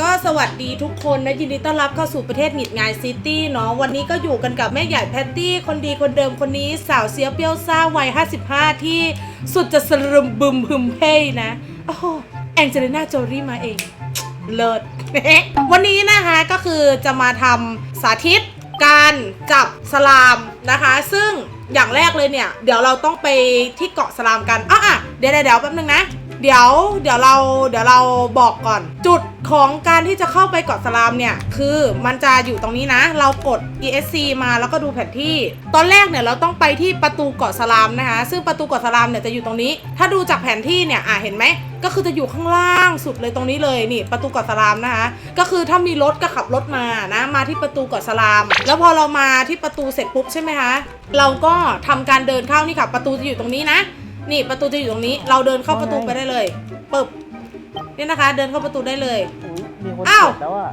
ก็สวัสดีทุกคนนะยินดีต้อนรับเข้าสู่ประเทศหงิดงายซิตี้เนาะวันนี้ก็อยู่กันกับแม่ใหญ่แพตตี้ คนดีคนเดิมคนนี้สาวเสียเปรี้ยวซ่าวัย 55 ที่สุดจะสรึมบึมพึมเพ่นะโอ้โหแองเจลิน่าโจลี่มาเอง เลิศ วันนี้นะคะก็คือจะมาทำสาธิตการจับสลามนะคะ ซึ่งอย่างแรกเลยเนี่ย เดี๋ยวเราต้องไปที่เกาะสลามกันอะอะเดี๋ยวเดี๋ยวเดี๋ยวแป๊บนึงนะ เดี๋ยวเดี๋ยวเราเดี๋ยวเราบอกก่อน จุดของการที่จะเข้าไปเกาะสลามเนี่ย คือมันจะอยู่ตรงนี้นะ เรากด ESC มาแล้วก็ดูแผนที่ ตอนแรกเนี่ยเราต้องไปที่ประตูเกาะสลามนะคะ ซึ่งประตูเกาะสลามเนี่ยจะอยู่ตรงนี้ ถ้าดูจากแผนที่เนี่ยอะเห็นไหมก็คือจะอยู่ข้างล่างสุดเลยตรงนี้เลยนี่ประตูเกาะสลามนะคะ ก็คือถ้ามีรถก็ขับรถมานะมาที่ประตูเกาะสลาม แล้วพอเรามาที่ประตูเสร็จปุ๊บใช่ไหมคะเราก็ทำการเดินเข้านี่ค่ะ ประตูจะอยู่ตรงนี้นะ นี่ประตูจะอยู่ตรงนี้ เราเดินเข้าประตูไปได้เลยปึ๊บนี่นะคะ เดินเข้าประตูได้เลย อุ๊ยมีคนอ้าว เปิดแล้วอะ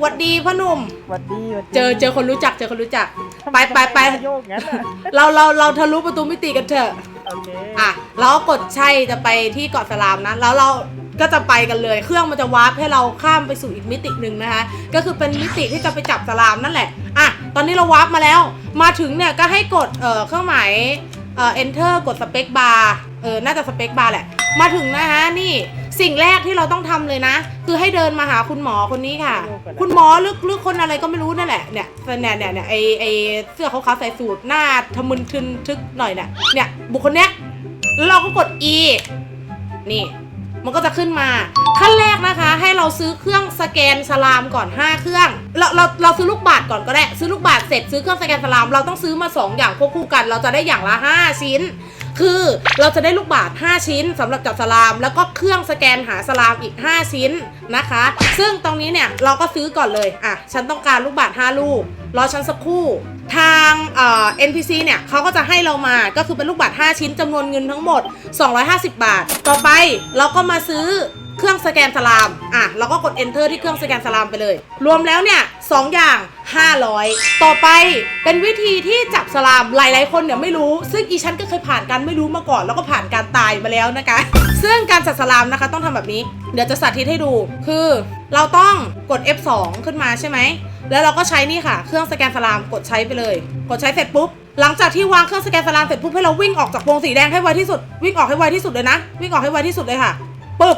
หวัดดีพ่อหนุ่ม หวัดดีหวัดดีเจอเจอคนรู้จักเจอคนรู้จัก ทำไปมไปไปทำมโยกงั้นอะเราเราเราทะลุประตูมิติกันเถอะ โอเคอะเราก็กดใช่จะไปที่เกาะสลามนะ แล้วเราก็จะไปกันเลย เครื่องมันจะวาร์ปให้เราข้ามไปสู่อีกมิติหนึ่งนะคะ ก็คือเป็นมิติที่จะไปจับสลามนั่นแหละ อะ ตอนนี้เราวาร์ปมาแล้ว มาถึงเนี่ยก็ให้กดเอ่อเครื่องหมาย เอ่อ enter กด space bar เออ น่าจะ space bar แหละ มาถึงนะคะนี่สิ่งแรกที่เราต้องทำเลยนะ คือให้เดินมาหาคุณหมอคนนี้ค่ะ คุณหมอหรือหรือคนอะไรก็ไม่รู้นั่นแหละเนี่ยเนี่ยเนี่ยเนี่ยไอไอเสื้อขาวๆใส่สูทหน้าทะมึนทึนทึกหน่อยเนี่ยเนี่ยบุคคลเนี้ยแล้วเราก็กด E นี่ มันก็จะขึ้นมา ขั้นแรกนะคะ ให้เราซื้อเครื่องสแกนสลามก่อน 5 เครื่อง เราเราเราซื้อลูกบาทก่อนก็ได้ ซื้อลูกบาทเสร็จซื้อเครื่องสแกนสลาม เราต้องซื้อมา 2 อย่างควบคู่กัน เราจะได้อย่างละ 5 ชิ้น คือเราจะได้ลูกบาท5ชิ้นสำหรับจับสลาม แล้วก็เครื่องสแกนหาสลามอีก 5 ชิ้นนะคะ ซึ่งตรงนี้เนี่ยเราก็ซื้อก่อนเลยอะฉันต้องการลูกบาท5ลูกรอฉันสักครู่ ทางเอ่อ NPC เนี่ยเขาก็จะให้เรามาก็คือเป็นลูกบาท5ชิ้นจำนวนเงินทั้งหมด 250 บาท ต่อไปเราก็มาซื้อ เครื่องสแกนสลามอะเราก็กด enter ที่เครื่องสแกนสลามไปเลย รวมแล้วเนี่ยสองอย่าง 500 ต่อไปเป็นวิธีที่จับสลามหลายๆ คนเนี่ยไม่รู้ ซึ่งอีฉันก็เคยผ่านการไม่รู้มาก่อน แล้วก็ผ่านการตายมาแล้วนะคะ ซึ่งการจับสลามนะคะต้องทำแบบนี้ เดี๋ยวจะสาธิตให้ดู คือเราต้องกด F2 ขึ้นมาใช่ไหม แล้วเราก็ใช้นี่ค่ะ เครื่องสแกนสลามกดใช้ไปเลย กดใช้เสร็จปุ๊บหลังจากที่วางเครื่องสแกนสลามเสร็จปุ๊บให้เราวิ่งออกจากวงสีแดงให้ไวที่สุดวิ่งออกให้ไวที่สุดเลยนะ วิ่งออกให้ไวที่สุดเลยค่ะปึ๊บ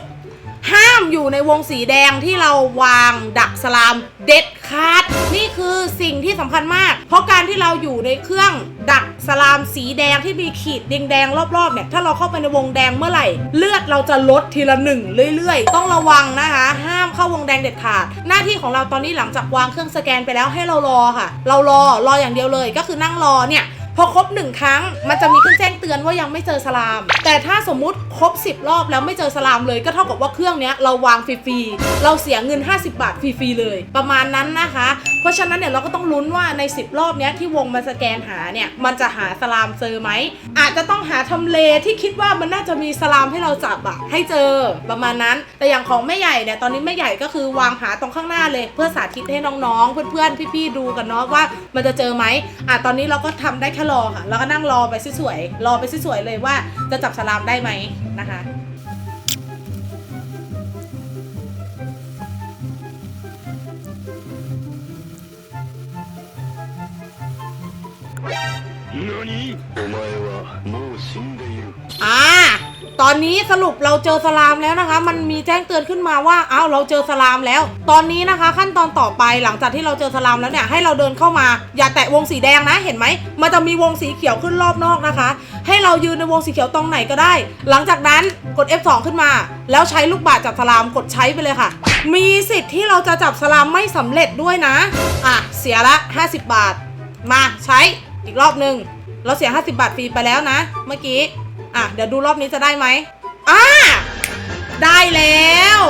ามอยู่ในวงสีแดงที่เราวางดักสลามเด็ดขาดนี่คือสิ่งที่สำคัญมาก เพราะการที่เราอยู่ในเครื่องดักสลามสีแดงที่มีขีดแดงๆรอบๆเนี่ยถ้าเราเข้าไปในวงแดงเมื่อไหร่ เลือดเราจะลดทีละหนึ่งเรื่อยๆ ต้องระวังนะคะ ห้ามเข้าวงแดงเด็ดขาด หน้าที่ของเราตอนนี้หลังจากวางเครื่องสแกนไปแล้วให้เรารอค่ะ เรารอรออย่างเดียวเลยก็คือนั่งรอเนี่ย พอครบหนึ่งครั้งมันจะมีเครื่องแจ้งเตือนว่ายังไม่เจอสลาม แต่ถ้าสมมุติครบ 10 รอบแล้วไม่เจอสลามเลยก็เท่ากับว่าเครื่องเนี้ยเราวางฟรีๆเราเสียเงิน 50 บาทฟรีๆเลย ประมาณนั้นนะคะ ราะฉะนั้นเนี่ยเราก็ต้องลุ้นว่าใน 10 รอบเนี้ยที่วงมาสแกนหาเนี่ยมันจะหาสลามเจอไหมอาจจะต้องหาทำเลที่คิดว่ามันน่าจะมีสลามให้เราจับอะให้เจอประมาณนั้น แต่อย่างของแม่ใหญ่เนี่ยตอนนี้แม่ใหญ่ก็คือวางหาตรงข้างหน้าเลย เพื่อสาธิตให้น้องๆ เพื่อนๆพี่ๆดูกันเนาะว่ามันจะเจอไหมอะตอนนี้เราก็ทำได้แค่รอค่ะ แล้วก็นั่งรอไปสวยๆรอไปสวยๆเลยว่าจะจับสลามได้ไหมนะคะ อ่าตอนนี้สรุปเราเจอสลามแล้วนะคะ มันมีแจ้งเตือนขึ้นมาว่าอ้าวเราเจอสลามแล้ว ตอนนี้นะคะ ขั้นตอนต่อไปหลังจากที่เราเจอสลามแล้วเนี่ยให้เราเดินเข้ามา อย่าแตะวงสีแดงนะเห็นไหมมันจะมีวงสีเขียวขึ้นรอบนอกนะคะ ให้เรายืนในวงสีเขียวตรงไหนก็ได้ หลังจากนั้นกด F2 ขึ้นมา แล้วใช้ลูกบาศก์จับสลามกดใช้ไปเลยค่ะ มีสิทธิ์ที่เราจะจับสลามไม่สำเร็จด้วยนะอะเสียละ 50 บาท มาใช้ อีกรอบหนึ่งเราเสีย 50 บาทฟรีไปแล้วนะ เมื่อกี้ อะ เดี๋ยวดูรอบนี้จะได้ไหมอ่าได้แล้ว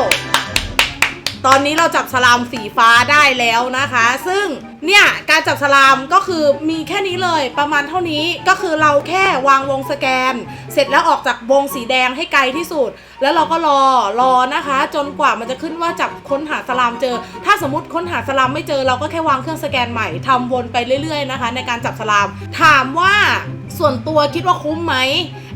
ตอนนี้เราจับสลามสีฟ้าได้แล้วนะคะ ซึ่งเนี่ยการจับสลามก็คือมีแค่นี้เลยประมาณเท่านี้ก็คือเราแค่วางวงสแกน เสร็จแล้วออกจากวงสีแดงให้ไกลที่สุด แล้วเราก็รอรอนะคะ จนกว่ามันจะขึ้นว่าจับค้นหาสลามเจอ ถ้าสมมติค้นหาสลามไม่เจอ เราก็แค่วางเครื่องสแกนใหม่ทำวนไปเรื่อยๆนะคะ ในการจับสลาม ถามว่าส่วนตัวคิดว่าคุ้มไหม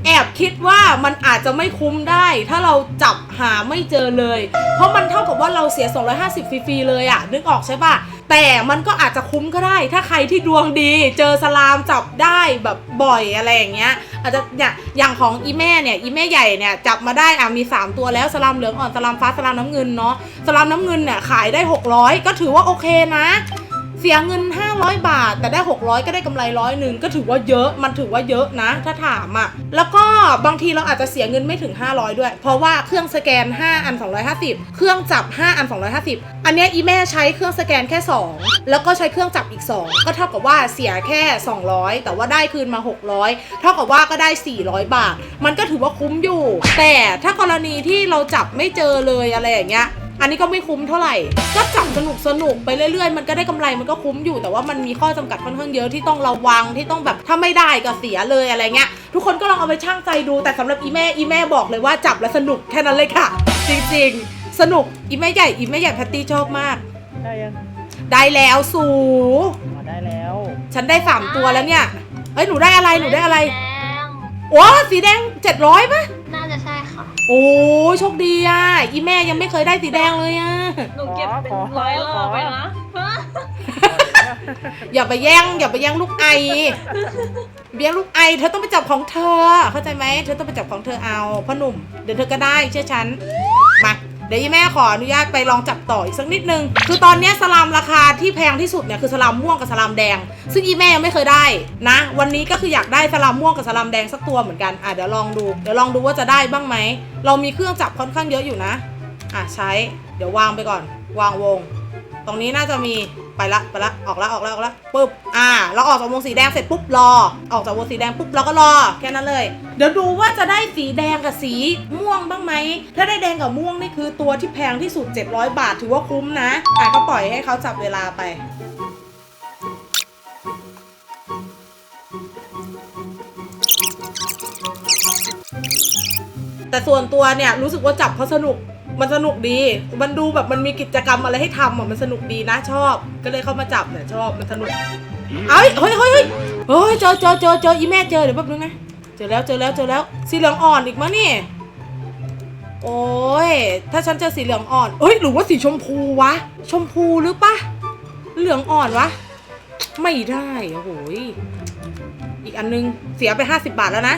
แอบคิดว่ามันอาจจะไม่คุ้มได้ ถ้าเราจับหาไม่เจอเลย เพราะมันเท่ากับว่าเราเสีย 250 ฟรีๆเลยอะนึกออกใช่ปะแต่มันก็อาจจะคุ้มก็ได้ ถ้าใครที่ดวงดี เจอสลามจับได้แบบบ่อยอะไรอย่างเงี้ย อาจจะเนี่ยอย่างของอีแม่เนี่ยอีแม่ใหญ่เนี่ยจับมาได้อะมี 3 ตัวแล้วสลามเหลืองอ่อนสลามฟ้าสลามน้ำเงินเนาะสลามน้ำเงินเนี่ยขายได้ 600 ก็ถือว่าโอเคนะ เสียเงิน 500 บาท แต่ได้ 600 ก็ได้กำไรร้อยหนึ่งก็ถือว่าเยอะมันถือว่าเยอะนะ ถ้าถามอะ่ะ แล้วก็บางทีเราอาจจะเสียเงินไม่ถึง 500 ด้วย เพราะว่าเครื่องสแกน 5 อัน 250 เครื่องจับ 5 อัน 250 อันนี้อีแม่ใช้เครื่องสแกนแค่ 2 แล้วก็ใช้เครื่องจับอีก 2 ก็เท่ากับว่าเสียแค่ 200 แต่ว่าได้คืนมา 600 เท่ากับว่าก็ได้ 400 บาท มันก็ถือว่าคุ้มอยู่ แต่ถ้ากรณีที่เราจับไม่เจอเลยอะไรอย่างเงี้ย อันนี้ก็ไม่คุ้มเท่าไหร่ก็จับสนุกสนุกไปเรื่อยๆ มันก็ได้กำไรมันก็คุ้มอยู่แต่ว่ามันมีข้อจำกัดค่อนข้างเยอะที่ต้องระวังที่ต้องแบบถ้าไม่ได้ก็เสียเลยอะไรเงี้ยทุกคนก็ลองเอาไปช่างใจดู แต่สำหรับอีแม่อีแม่บอกเลยว่าจับแล้วสนุกแค่นั้นเลยค่ะ จริงๆ สนุกอีแม่ใหญ่อีแม่ใหญ่แพตตี้ชอบมาก ได้ยังได้แล้วสูมาได้แล้ว ฉันได้สามตัวแล้วเนี่ยเอ้ยหนูได้อะไรหนูได้อะไรแดงโอ้สีแดงเจ็ดร้อยปะน่าจะใช่ค่ะ โอ้ยโชคดีอะ อีแม่ยังไม่เคยได้สีแดงเลยอะ หนูเก็บเป็นร้อยรอบไปนะอย่าไปแย่ง อย่าไปแย่งลูกไอเบี้ยงลูกไอ เธอต้องไปจับของเธอ เข้าใจไหม เธอต้องไปจับของเธอเอาพ่อหนุ่ม เดี๋ยวเธอก็ได้เชื่อฉัน มา เดี๋ยวอีแม่ขออนุญาตไปลองจับต่ออีกสักนิดนึง คือตอนนี้สลามราคาที่แพงที่สุดเนี่ยคือสลามม่วงกับสลามแดง ซึ่งอีแม่ยังไม่เคยได้นะ วันนี้ก็คืออยากได้สลามม่วงกับสลามแดงสักตัวเหมือนกันอะเดี๋ยวลองดูเดี๋ยวลองดูว่าจะได้บ้างไหมเรามีเครื่องจับค่อนข้างเยอะอยู่นะอะใช้ เดี๋ยววางไปก่อน วางวง ตรงนี้น่าจะมี ไปละไปละออกละออกละออกละปุ๊บอ่า เราออกจากวงสีแดงเสร็จปุ๊บรอ ออกจากวงสีแดงปุ๊บเราก็รอแค่นั้นเลย เดี๋ยวดูว่าจะได้สีแดงกับสีม่วงบ้างไหมถ้าได้แดงกับม่วงนี่คือตัวที่แพงที่สุด 700 บาทถือว่าคุ้มนะอะก็ปล่อยให้เขาจับเวลาไปแต่ส่วนตัวเนี่ยรู้สึกว่าจับเพราะสนุก มันสนุกดี มันดูแบบมันมีกิจกรรมอะไรให้ทำอะ มันสนุกดีนะชอบ ก็เลยเข้ามาจับเนี่ยชอบ มันสนุก เอ้ยเฮ้ยเฮ้ยเฮ้ยเฮ้ยเจอเจอเจอเจออีแม่เจอเดี๋ยวแป๊บนึงนะ เจอแล้วเจอแล้วเจอแล้ว สีเหลืองอ่อนอีกมั้งนี่ โอ้ย ถ้าฉันเจอสีเหลืองอ่อนเอ้ยหรือว่าสีชมพูวะ ชมพูหรือปะเหลืองอ่อนวะ ไม่ได้โอ้โหอีกอันนึงเสียไป 50 บาทแล้วนะ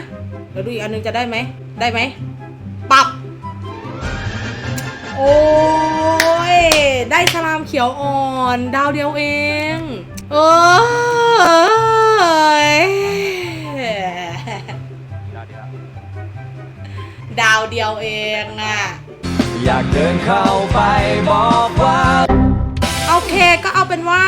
เดี๋ยวดูอีกอันนึงจะได้ไหม ได้ไหมปรับ โอ้ย ได้สลามเขียวอ่อน ดาวเดียวเอง เอยดาวเดียวเองอะอยากเดินเข้าไปบอกว่า โอเคก็เอา เป็นว่า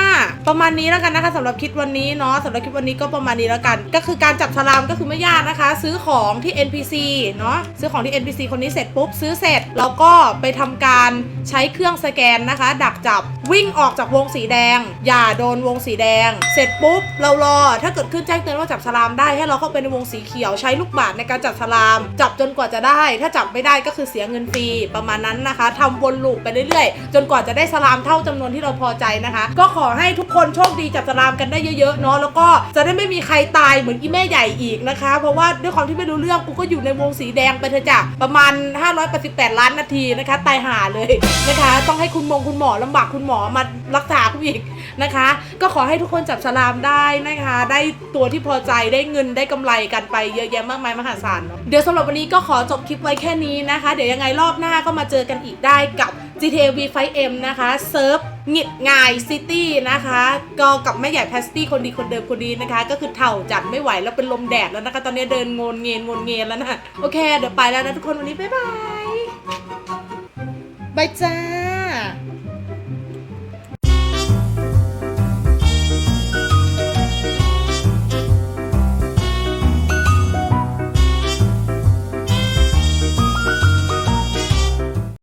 ประมาณนี้แล้วกันนะคะสำหรับคลิปวันนี้เนาะสำหรับคลิปวันนี้ก็ประมาณนี้แล้วกัน ก็คือการจับฉลามก็คือไม่ยากนะคะ ซื้อของที่ NPC เนาะซื้อของที่ NPC คนนี้เสร็จปุ๊บซื้อเสร็จแล้วก็ไปทำการใช้เครื่องสแกนนะคะ ดักจับวิ่งออกจากวงสีแดง อย่าโดนวงสีแดง เสร็จปุ๊บเรารอถ้าเกิดขึ้นแจ้งเตือนว่าจับฉลามได้ให้เราเข้าไปในวงสีเขียวใช้ลูกบาศก์ในการจับฉลาม จับจนกว่าจะได้ ถ้าจับไม่ได้ก็คือเสียเงินฟรีประมาณนั้นนะคะทำวนลูปไปเรื่อยๆ จนกว่าจะได้สลามเท่าจำนวนที่เราพอใจนะคะก็ขอให้ทุกคนโชคดีจับสลามกันได้เยอะๆเนาะแล้วก็จะได้ไม่มีใครตายเหมือนอีแม่ใหญ่อีกนะคะ เพราะว่าด้วยความที่ไม่รู้เรื่องกูก็อยู่ในวงสีแดงไปเถอะจ้ะประมาณ 588 ล้านนาทีนะคะ ตายห่าเลยนะคะ ต้องให้คุณมงคุณหมอลำบากคุณหมอมารักษากูอีกนะคะ ก็ขอให้ทุกคนจับสลามได้นะคะ ได้ตัวที่พอใจได้เงินได้กำไรกันไปเยอะแยะมากมายมหาศาลเนาะเดี๋ยวสำหรับวันนี้ก็ขอจบคลิปไว้แค่นี้นะคะ เดี๋ยวยังไงรอบหน้าก็มาเจอกันอีกได้กับ GTA V5M นะคะเซิร์ฟ งิดงายซิตี้นะคะก็กับแม่ใหญ่แพสตี้คนดีคนเดิมคนนี้นะคะ ก็คือเถ่าจัดไม่ไหวแล้วเป็นลมแดดแล้วนะคะ ตอนนี้เดินงนเงียนงนเงียนแล้วนะ โอเค เดี๋ยวไปแล้วนะทุกคนวันนี้ บ๊ายบาย บายจ้า